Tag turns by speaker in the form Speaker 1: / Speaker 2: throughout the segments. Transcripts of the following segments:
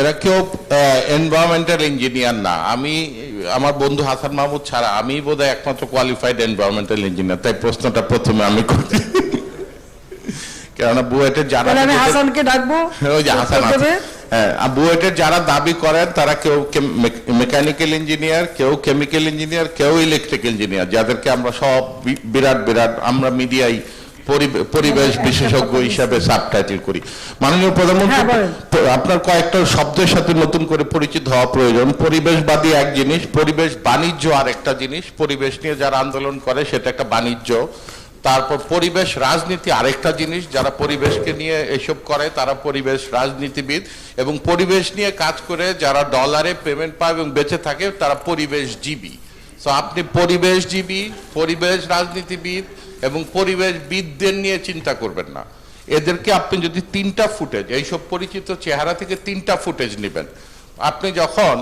Speaker 1: এরা কেউ environmental engineer না। আমি আমার বন্ধু হাসান মাহমুদ ছাড়া আমি বোধহয় একমাত্র কোয়ালিফাইড এনভায়রনমেন্টাল ইঞ্জিনিয়ার তাই প্রশ্নটা প্রথমে আমি করি। কেননা বুয়েটের যারা
Speaker 2: আমি হাসানকে ডাকবো?
Speaker 1: ওই যে হাসান আছে। হ্যাঁ আর বুয়েটের যারা দাবি করেন তারা কেউ মেকানিক্যাল ইঞ্জিনিয়ার কেউ কেমিক্যাল ইঞ্জিনিয়ার কেউ ইলেকট্রিক ইঞ্জিনিয়ার যাদেরকে আমরা সব বিরাট বিরাট আমরা মিডিয়ায় পরিবেশ বিশেষজ্ঞ হিসাবে সাবটাইটেল করি। মাননীয় প্রধানমন্ত্রী
Speaker 2: হ্যাঁ,
Speaker 1: আপনার কয়েকটা শব্দের সাথে নতুন করে পরিচিত হওয়া প্রয়োজন। পরিবেশবাদী এক জিনিস পরিবেশ বাণিজ্য আর একটা জিনিস। পরিবেশ নিয়ে যারা আন্দোলন করে সেটা একটা বাণিজ্য। তারপর পরিবেশ রাজনীতি আরেকটা জিনিস যারা পরিবেশকে নিয়ে এসব করে তারা পরিবেশ রাজনীতিবিদ। এবং পরিবেশ নিয়ে কাজ করে যারা ডলারে পেমেন্ট পায় এবং বেঁচে থাকে তারা পরিবেশজীবী। তো আপনি পরিবেশজীবী পরিবেশ রাজনীতিবিদ এবং পরিবেশবিদদের নিয়ে চিন্তা করবেন না। এদেরকে আপনি যদি তিনটা ফুটেজ, এইসব পরিচিত চেহারা থেকে তিনটা ফুটেজ নেবেন। আপনি যখন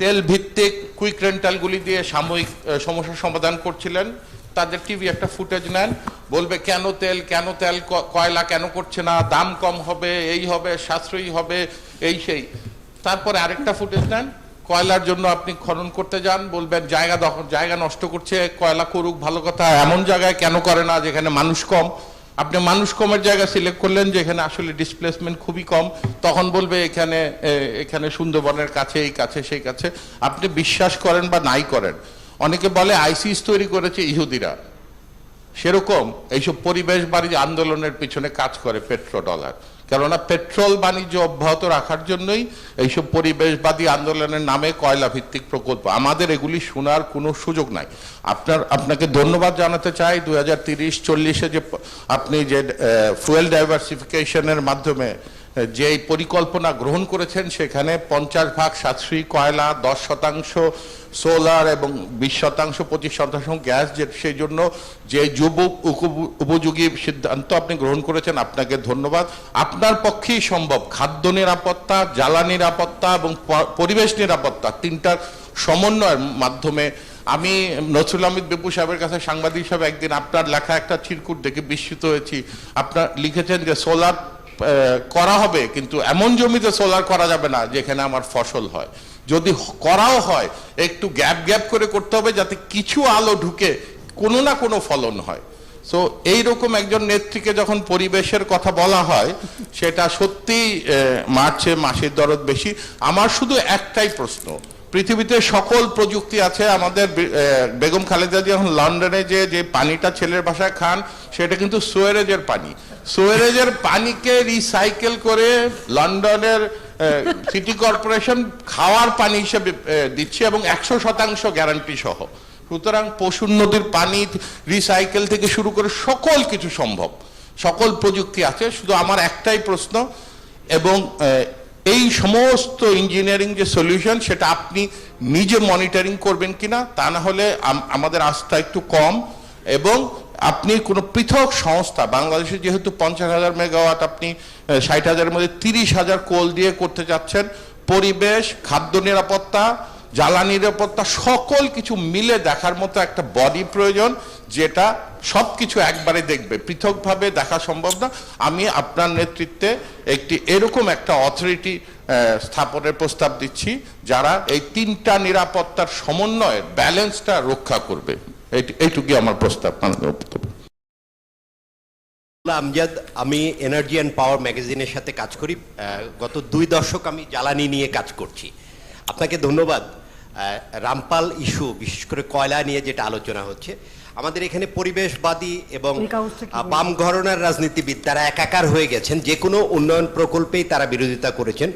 Speaker 1: তেল ভিত্তিক কুইক রেন্টালগুলি দিয়ে সাময়িক সমস্যার সমাধান করছিলেন, তাদের টিভি একটা ফুটেজ নেন, বলবে কেন তেল কেন তেল কয়লা কেন করছে না, দাম কম হবে, এই হবে, সাশ্রয়ী হবে, এই সেই। তারপরে আরেকটা ফুটেজ নেন কয়লার জন্য আপনি খনন করতে যান, বলবেন, জায়গা দখল জায়গা নষ্ট করছে, কয়লা করুক, ভালো কথা, এমন জায়গায় কেন করে না, যেখানে মানুষ কম? আপনি মানুষ কমের জায়গা সিলেক্ট করলেন, যেখানে আসলে ডিসপ্লেসমেন্ট খুবই কম, তখন বলবে এখানে এখানে সুন্দরবনের কাছে, এই কাছে, সেই কাছে। আপনি বিশ্বাস করেন বা নাই করেন, অনেকে বলে আইসিস তৈরি করেছে ইহুদিরা। সেরকম, এইসব পরিবেশ বাণিজ্য আন্দোলনের পিছনে কাজ করে পেট্রো ডলার কেননা পেট্রোল বাণিজ্য অব্যাহত রাখার জন্যই এইসব পরিবেশবাদী আন্দোলনের নামে কয়লা ভিত্তিক প্রকল্প। আমাদের এগুলি শোনার কোনো সুযোগ নাই। আপনার, আপনাকে ধন্যবাদ জানাতে চাই দু হাজার তিরিশ, চল্লিশে যে আপনি যে ফুয়েল ডাইভার্সিফিকেশনের মাধ্যমে যে পরিকল্পনা গ্রহণ করেছেন সেখানে পঞ্চাশ ভাগ সাশ্রয়ী কয়লা, দশ শতাংশ সোলার এবং বিশ শতাংশ, পঁচিশ শতাংশ গ্যাস যে, সেই জন্য যে যুব উপযোগী সিদ্ধান্ত আপনি গ্রহণ করেছেন, আপনাকে ধন্যবাদ। আপনার পক্ষেই সম্ভব, খাদ্য নিরাপত্তা, জ্বালা নিরাপত্তা এবং পরিবেশ নিরাপত্তা, তিনটার সমন্বয়ের মাধ্যমে। আমি নসরুল আহমেদ বেপু সাহেবের কাছে সাংবাদিক হিসাবে একদিন আপনার লেখা একটা চিরকুট দেখে বিস্মিত হয়েছি। আপনার লিখেছেন যে, সোলার করা হবে, কিন্তু এমন জমিতে সোলার করা যাবে না, যেখানে আমার ফসল হয়। যদি করাও হয়, একটু গ্যাপ গ্যাপ করে করতে হবে, যাতে কিছু আলো ঢুকে কোনো না কোনো ফলন হয়। সো এইরকম একজন নেত্রীকে যখন পরিবেশের কথা বলা হয়, সেটা সত্যি মার্চে মাসের দরদ বেশি। আমার শুধু একটাই প্রশ্ন পৃথিবীতে সকল প্রযুক্তি আছে, আমাদের বেগম খালেদা যখন লন্ডনে যে যে পানিটা ছেলের বাসায় খান, সেটা কিন্তু সোয়ারেজের পানি। সোয়ারেজের পানিকে রিসাইকেল করে লন্ডনের সিটি কর্পোরেশন খাওয়ার পানি হিসেবে দিচ্ছে এবং একশো শতাংশ গ্যারান্টি সহ। সুতরাং পশুর নদীর পানি রিসাইকেল থেকে শুরু করে সকল কিছু সম্ভব। সকল প্রযুক্তি আছে, শুধু আমার একটাই প্রশ্ন, এবং এই সমস্ত ইঞ্জিনিয়ারিং যে সলিউশন সেটা আপনি নিজে মনিটরিং করবেন কিনা, তা না হলে আমাদের আস্থা একটু কম। এবং আপনি কোনো পৃথক সংস্থা, বাংলাদেশে যেহেতু পঞ্চাশ হাজার মেগাওয়াট আপনি ষাট হাজারের মধ্যে তিরিশ হাজার কোল দিয়ে করতে যাচ্ছেন, পরিবেশ, খাদ্য নিরাপত্তা জ্বালানি নিরাপত্তা, সকল কিছু মিলে দেখার মতো একটা বডি প্রয়োজন, যেটা সব কিছু একবারে দেখবে। পৃথকভাবে দেখা সম্ভব না। আমি আপনার নেতৃত্বে একটি এরকম একটা অথরিটি স্থাপনের প্রস্তাব দিচ্ছি, যারা এই তিনটা নিরাপত্তার সমন্বয়ের ব্যালেন্সটা রক্ষা করবে। এইট- এইটুকুই আমার প্রস্তাব
Speaker 3: আমজাদ, আমি এনার্জি অ্যান্ড পাওয়ার ম্যাগাজিনের সাথে কাজ করি। গত দুই দশক আমি জ্বালানি নিয়ে কাজ করছি। আপনাকে ধন্যবাদ। রামপাল ইস্যু বিশেষ করে কয়লা নিয়ে যেটা আলোচনা হচ্ছে আমাদের এখানে পরিবেশবাদী এবং বাম ঘরনার রাজনীতিবিদ তারা একাকার হয়ে গেছেন যে কোনো উন্নয়ন প্রকল্পেই তারা বিরোধিতা করেছেন।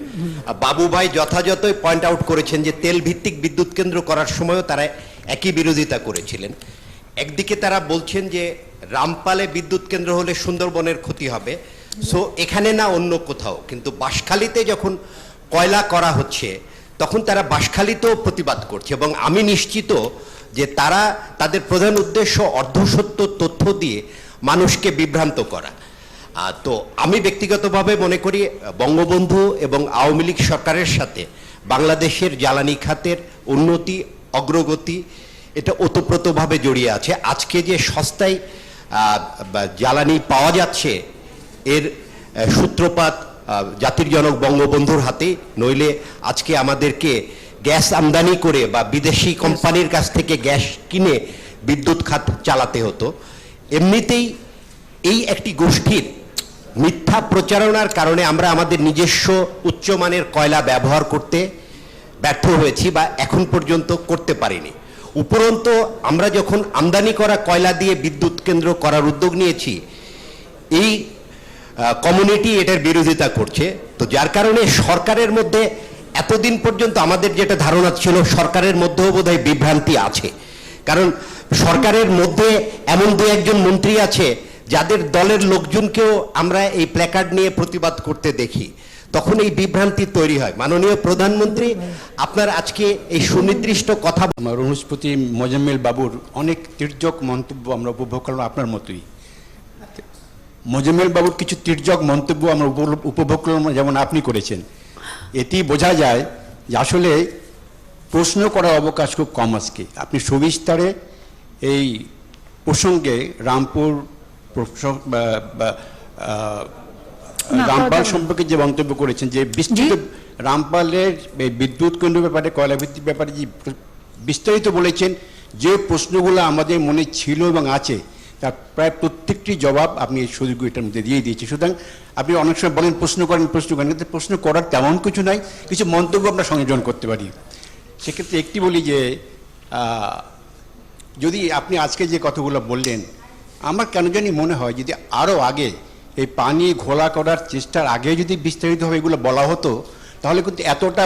Speaker 3: বাবু ভাই যথাযথই পয়েন্ট আউট করেছেন যে তেল ভিত্তিক বিদ্যুৎ কেন্দ্র করার সময়ও তারা একই বিরোধিতা করেছিলেন। একদিকে তারা বলছেন যে রামপালে বিদ্যুৎ কেন্দ্র হলে সুন্দরবনের ক্ষতি হবে। সো এখানে না অন্য কোথাও কিন্তু বাঁশখালীতে যখন কয়লা করা হচ্ছে তখন তারা বাঁশখালীতেও প্রতিবাদ করছে এবং আমি নিশ্চিত যে তারা তাদের প্রধান উদ্দেশ্য অর্ধসত্য তথ্য দিয়ে মানুষকে বিভ্রান্ত করা। তো আমি ব্যক্তিগতভাবে মনে করি বঙ্গবন্ধু এবং আওয়ামী লীগ সরকারের সাথে বাংলাদেশের জ্বালানি খাতের উন্নতি, অগ্রগতি, এটা ওতপ্রোতভাবে জড়িয়ে আছে। আজকে যে সস্তায় জ্বালানি পাওয়া যাচ্ছে, এর সূত্রপাত জাতির জনক বঙ্গবন্ধুর হাতে, নইলে আজকে আমাদেরকে গ্যাস আমদানি করে বা বিদেশি কোম্পানির কাছ থেকে গ্যাস কিনে বিদ্যুৎ খাত চালাতে হতো। এমনিতেই এই একটি গোষ্ঠীর মিথ্যা প্রচারণার কারণে আমরা আমাদের নিজস্ব উচ্চমানের কয়লা ব্যবহার করতে ব্যর্থ হয়েছি বা এখন পর্যন্ত করতে পারিনি। উপরন্ত আমরা যখন আমদানি করা কয়লা দিয়ে বিদ্যুৎ কেন্দ্র করার উদ্যোগ নিয়েছি, এই কমিউনিটি এটার বিরোধিতা করছে। তো যার কারণে সরকারের মধ্যে এতদিন পর্যন্ত আমাদের যেটা ধারণা ছিল, সরকারের মধ্যেও বোধহয় বিভ্রান্তি আছে। কারণ সরকারের মধ্যে এমন দু একজন মন্ত্রী আছে, যাদের দলের লোকজনকেও আমরা এই প্ল্যাকার্ড নিয়ে প্রতিবাদ করতে দেখি। তখন এই বিভ্রান্তি তৈরি হয়। মাননীয় প্রধানমন্ত্রী, আপনার আজকে এই সুনির্দিষ্ট কথা
Speaker 2: আমার মোজাম্মেল বাবুর অনেক তির্যক মন্তব্য আমরা উপভোগ করলাম আপনার মতোই। মোজাম্মেল বাবুর কিছু তির্যক মন্তব্য আমরা উপ- উপভোগ করলাম যেমন আপনি করেছেন। এটি বোঝা যায় যে আসলে প্রশ্ন করার অবকাশ খুব কম আজকে। আপনি সবিস্তারে এই প্রসঙ্গে রামপুর রামপাল সম্পর্কে যে মন্তব্য করেছেন যে বিস্তৃত রামপালের বিদ্যুৎ কেন্দ্র ব্যাপারে কয়লা ভিত্তিক ব্যাপারে যে বিস্তারিত বলেছেন যে প্রশ্নগুলো আমাদের মনে ছিল এবং আছে তার প্রায় প্রত্যেকটি জবাব আপনি এই সুযোগ এটার মধ্যে দিয়ে দিয়েছি সুতরাং আপনি অনেক সময় বলেন, প্রশ্ন করেন প্রশ্ন করেন, কিন্তু প্রশ্ন করার তেমন কিছু নাই, কিছু মন্তব্য আমরা সংযোজন করতে পারি। সেক্ষেত্রে একটি বলি যে যদি আপনি আজকে যে কথাগুলো বললেন, আমার কেন জানি মনে হয় যদি আরও আগে এই পানি ঘোলা করার চেষ্টার আগে যদি বিস্তারিতভাবে এগুলো বলা হতো, তাহলে কিন্তু এতটা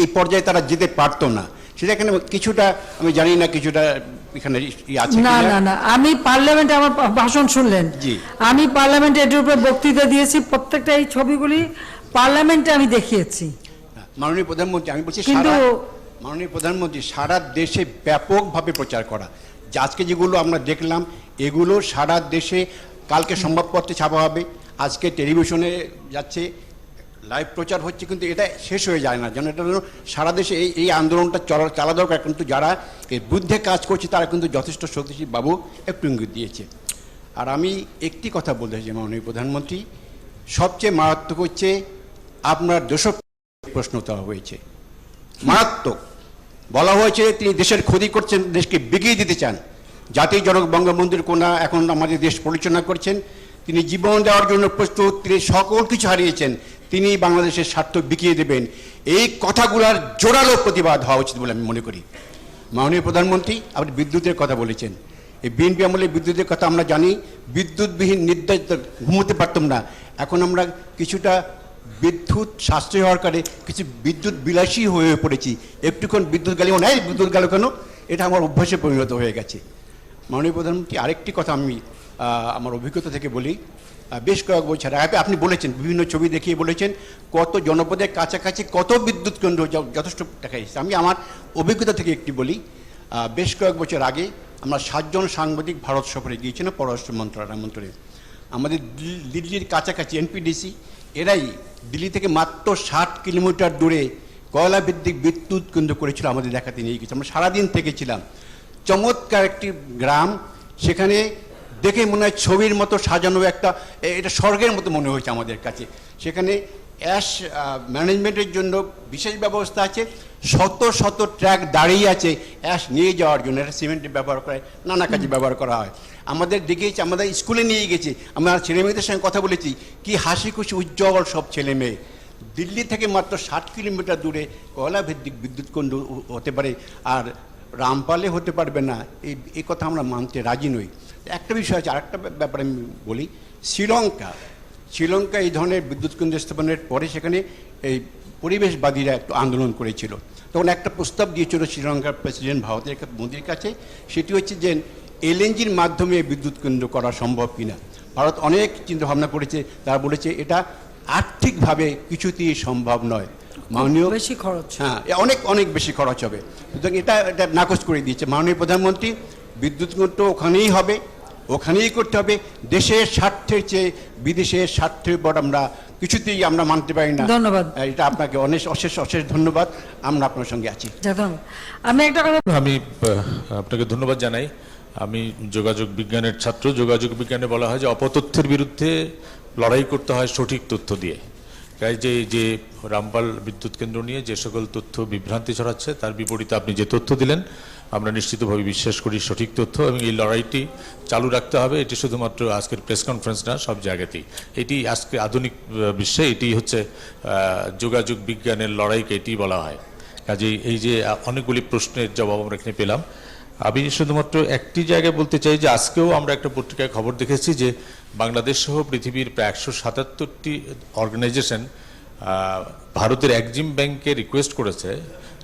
Speaker 2: এই পর্যায়ে তারা যেতে পারতো না। সেটা এখানে কিছুটা আমি জানি না কিছুটা এখানে ই আছে
Speaker 4: না না না আমি পার্লামেন্টে আমার ভাষণ শুনলেন।
Speaker 2: জি।
Speaker 4: আমি পার্লামেন্টে এটির উপরে বক্তৃতা দিয়েছি প্রত্যেকটা এই ছবিগুলি পার্লামেন্টে আমি দেখিয়েছি।
Speaker 2: মাননীয় প্রধানমন্ত্রী আমি বলছি
Speaker 4: কিন্তু-
Speaker 2: মাননীয় প্রধানমন্ত্রী সারা দেশে ব্যাপকভাবে প্রচার করা। যে আজকে যেগুলো আমরা দেখলাম এগুলো সারা দেশে কালকে সংবাদপত্রে ছাপা হবে আজকে টেলিভিশনে যাচ্ছে লাইভ প্রচার হচ্ছে কিন্তু এটা শেষ হয়ে যায় না। যেন এটা সারা দেশে এই এই আন্দোলনটা চলা, চালা দরকার। কিন্তু যারা এর বিরুদ্ধে কাজ করছে, তারা কিন্তু যথেষ্ট শক্তিশালী। বাবু, একটু ইঙ্গিত দিয়েছে। আর আমি একটি কথা বলতে চাই মাননীয় প্রধানমন্ত্রী, সবচেয়ে মারাত্মক হচ্ছে আপনার দেশ প্রশ্ন দেওয়া হয়েছে। মারাত্মক। বলা হয়েছে তিনি দেশের ক্ষতি করছেন, দেশকে বিগিয়ে দিতে চান। জাতির জনক বঙ্গবন্ধুর কোনা এখন আমাদের দেশ পরিচালনা করছেন। তিনি জীবন দেওয়ার জন্য প্রস্তুত, তিনি সকল কিছু হারিয়েছেন। তিনি বাংলাদেশের স্বার্থ বিকিয়ে দেবেন। এই কথাগুলোর জোরালো প্রতিবাদ হওয়া উচিত বলে আমি মনে করি। মাননীয় প্রধানমন্ত্রী আপনি বিদ্যুতের কথা বলেছেন। এই বিএনপি আমলে বিদ্যুতের কথা আমরা জানি, বিদ্যুৎবিহীন নির্দেশ ঘুমোতে পারতাম না। এখন আমরা কিছুটা বিদ্যুৎ সাশ্রয় হওয়ার কারণে কিছু বিদ্যুৎ বিলাসী হয়ে পড়েছি। একটুক্ষণ বিদ্যুৎ গেলে মনে হয় বিদ্যুৎ গেল কেন? এটা আমার অভ্যাসে পরিণত হয়ে গেছে। মাননীয় প্রধানমন্ত্রী, আরেকটি কথা আমি আমার অভিজ্ঞতা থেকে বলি। বেশ কয়েক বছর আগে। আপনি বলেছেন, বিভিন্ন ছবি দেখিয়ে বলেছেন, কত জনপদের কাছাকাছি কত বিদ্যুৎ কেন্দ্র যথেষ্ট দেখা যাচ্ছে। আমি আমার অভিজ্ঞতা থেকে একটি বলি বেশ কয়েক বছর আগে আমরা সাতজন সাংবাদিক ভারত সফরে গিয়েছিলাম, পররাষ্ট্র মন্ত্রণালয় মন্ত্রী আমাদের দিল- দিল্লির কাছাকাছি এনপিডিসি এরাই দিল্লি থেকে মাত্র ষাট কিলোমিটার দূরে কয়লা ভিত্তিক বিদ্যুৎ কেন্দ্র করেছিল আমাদের দেখাতে নিয়ে গেছে আমরা সারাদিন থেকেছিলাম। চমৎকার একটি গ্রাম, সেখানে দেখে মনে হয় ছবির মতো সাজানো একটা এটা স্বর্গের মতো মনে হয়েছে আমাদের কাছে। সেখানে অ্যাশ ম্যানেজমেন্টের জন্য বিশেষ ব্যবস্থা আছে শত শত ট্র্যাক দাঁড়িয়ে আছে অ্যাশ নিয়ে যাওয়ার জন্য এটা সিমেন্টের ব্যবহার করে নানা কাজে ব্যবহার করা হয়। আমাদের দেখিয়েছে আমাদের স্কুলে নিয়ে গেছি আমরা ছেলে মেয়েদের সঙ্গে কথা বলেছি কি হাসি খুশি উজ্জ্বল সব ছেলে মেয়ে। দিল্লি থেকে মাত্র ষাট কিলোমিটার দূরে কয়লা ভিত্তিক বিদ্যুৎ কেন্দ্র হতে পারে আর রামপালে হতে পারবে না এই এই কথা আমরা মানতে রাজি নই। একটা বিষয় আছে আরেকটা ব্যাপারে আমি বলি। শ্রীলঙ্কা শ্রীলঙ্কা এই ধরনের বিদ্যুৎ কেন্দ্র স্থাপনের পরে সেখানে এই পরিবেশবাদীরা একটু আন্দোলন করেছিল। তখন একটা প্রস্তাব দিয়েছিল শ্রীলঙ্কার প্রেসিডেন্ট ভারতের মোদির কাছে। সেটি হচ্ছে যে এলএনজির মাধ্যমে বিদ্যুৎ কেন্দ্র করা সম্ভব কিনা? ভারত অনেক চিন্তা ভাবনা করেছে। তারা বলেছে এটা আর্থিকভাবে কিছুতেই সম্ভব নয়। মাননীয়
Speaker 4: বেশি খরচ।
Speaker 2: হ্যাঁ অনেক অনেক বেশি খরচ হবে। সুতরাং এটা এটা নাকচ করে দিয়েছে। মাননীয় প্রধানমন্ত্রী বিদ্যুৎ কেন্দ্র ওখানেই হবে। ওখানেই করতে হবে। দেশের স্বার্থের চেয়ে বিদেশের স্বার্থের উপর আমরা কিছুতেই আমরা মানতে পারি না।
Speaker 4: ধন্যবাদ।
Speaker 2: এটা আপনাকে অনেক অশেষ অশেষ ধন্যবাদ। আমরা আপনার সঙ্গে আছি।
Speaker 4: আমি একটা কথা
Speaker 5: আমি আপনাকে ধন্যবাদ জানাই। আমি যোগাযোগ বিজ্ঞানের ছাত্র। যোগাযোগ বিজ্ঞানে বলা হয় যে অপতথ্যের বিরুদ্ধে লড়াই করতে হয় সঠিক তথ্য দিয়ে। তাই যে যে রামপাল বিদ্যুৎ কেন্দ্র নিয়ে যে সকল তথ্য বিভ্রান্তি ছড়াচ্ছে তার বিপরীতে আপনি যে তথ্য দিলেন আমরা নিশ্চিতভাবে বিশ্বাস করি সঠিক তথ্য এবং এই লড়াইটি চালু রাখতে হবে। এটি শুধুমাত্র আজকের প্রেস কনফারেন্স না, সব জায়গাতেই। এটি আজকে আধুনিক বিশ্বে এটি হচ্ছে যোগাযোগ বিজ্ঞানের লড়াইকে এটি বলা হয়। কাজেই এই যে অনেকগুলি প্রশ্নের জবাব আমরা এখানে পেলাম। আমি শুধুমাত্র একটি জায়গায় বলতে চাই যে, আজকেও আমরা একটা পত্রিকায় খবর দেখেছি যে, বাংলাদেশ সহ পৃথিবীর প্রায় একশো সাতাত্তরটি অর্গানাইজেশন ভারতের একজিম ব্যাংকে রিকোয়েস্ট করেছে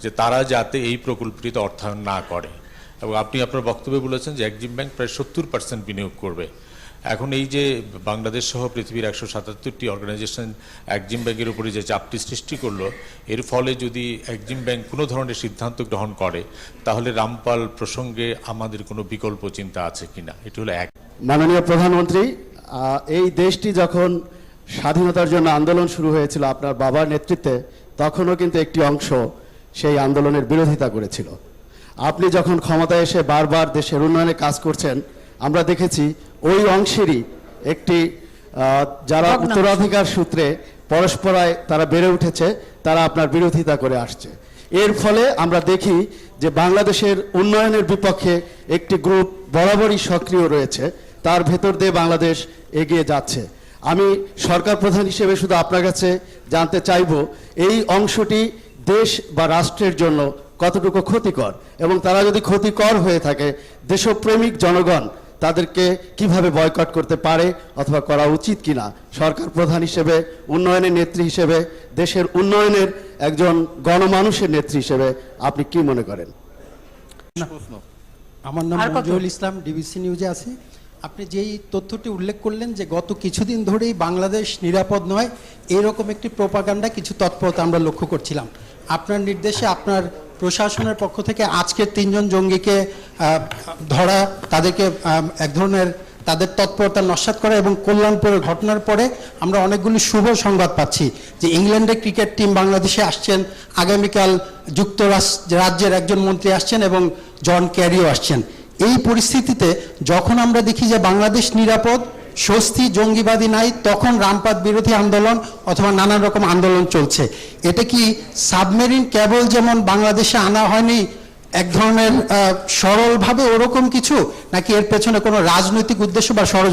Speaker 5: যে তারা যাতে এই প্রকল্পটিতে অর্থায়ন না করে। এবং আপনি আপনার বক্তব্যে বলেছেন যে একজিম ব্যাংক প্রায় সত্তর পার্সেন্ট বিনিয়োগ করবে। এখন এই যে বাংলাদেশ সহ পৃথিবীর একশো সাতাত্তরটি অর্গানাইজেশন একজিম ব্যাংকের উপরে যে চাপটি সৃষ্টি করল, এর ফলে যদি একজিম ব্যাংক কোনো ধরনের সিদ্ধান্ত গ্রহণ করে, তাহলে রামপাল প্রসঙ্গে আমাদের কোনো বিকল্প চিন্তা আছে কিনা? এটি হলো এক।
Speaker 6: মাননীয় প্রধানমন্ত্রী এই দেশটি যখন স্বাধীনতার জন্য আন্দোলন শুরু হয়েছিল আপনার বাবার নেতৃত্বে, তখনও কিন্তু একটি অংশ সেই আন্দোলনের বিরোধিতা করেছিল। আপনি যখন ক্ষমতায় এসে বারবার দেশের উন্নয়নে কাজ করছেন আমরা দেখেছি ওই অংশেরই একটি যারা। উত্তরাধিকার সূত্রে পরস্পরায় তারা বেড়ে উঠেছে তারা আপনার বিরোধিতা করে আসছে। এর ফলে আমরা দেখি যে বাংলাদেশের উন্নয়নের বিপক্ষে একটি গ্রুপ বরাবরই সক্রিয় রয়েছে তার ভেতর দিয়ে বাংলাদেশ এগিয়ে যাচ্ছে। আমি সরকার প্রধান হিসেবে শুধু আপনার কাছে জানতে চাইব এই অংশটি দেশ বা রাষ্ট্রের জন্য কতটুকু ক্ষতিকর? এবং তারা যদি ক্ষতিকর হয়ে থাকে দেশপ্রেমিক জনগণ তাদেরকে কীভাবে বয়কট করতে পারে অথবা করা উচিত কিনা? সরকার প্রধান হিসেবে উন্নয়নের নেত্রী হিসেবে দেশের উন্নয়নের একজন গণমানুষের নেত্রী হিসেবে আপনি কি মনে করেন?
Speaker 7: আমার নাম ইসলাম ডিবিসি নিউজে আছি। আপনি যেই তথ্যটি উল্লেখ করলেন যে গত কিছুদিন ধরেই বাংলাদেশ নিরাপদ নয়, এরকম একটি প্রোপাগান্ডা কিছু তৎপরতা আমরা লক্ষ্য করছিলাম। আপনার নির্দেশে আপনার প্রশাসনের পক্ষ থেকে আজকের তিনজন জঙ্গিকে ধরা, তাদেরকে এক ধরনের তাদের তৎপরতা নস্বাত করা এবং কল্যাণপুরের ঘটনার পরে আমরা অনেকগুলি শুভ সংবাদ পাচ্ছি যে ইংল্যান্ডের ক্রিকেট টিম বাংলাদেশে আসছেন, আগামীকাল যুক্তরাষ্ট্র রাজ্যের একজন মন্ত্রী আসছেন এবং জন ক্যারিও আসছেন। এই পরিস্থিতিতে যখন আমরা দেখি যে বাংলাদেশ নিরাপদ, স্বস্তি, জঙ্গিবাদী নাই, তখন রামপাত বিরোধী আন্দোলন অথবা নানান রকম আন্দোলন চলছে। এটা কি সাবমেরিন কেবল যেমন বাংলাদেশে আনা হয়নি, এক ধরনের সরলভাবে ওরকম কিছু, নাকি এর পেছনে কোনো রাজনৈতিক উদ্দেশ্য বা ষড়যন্ত্র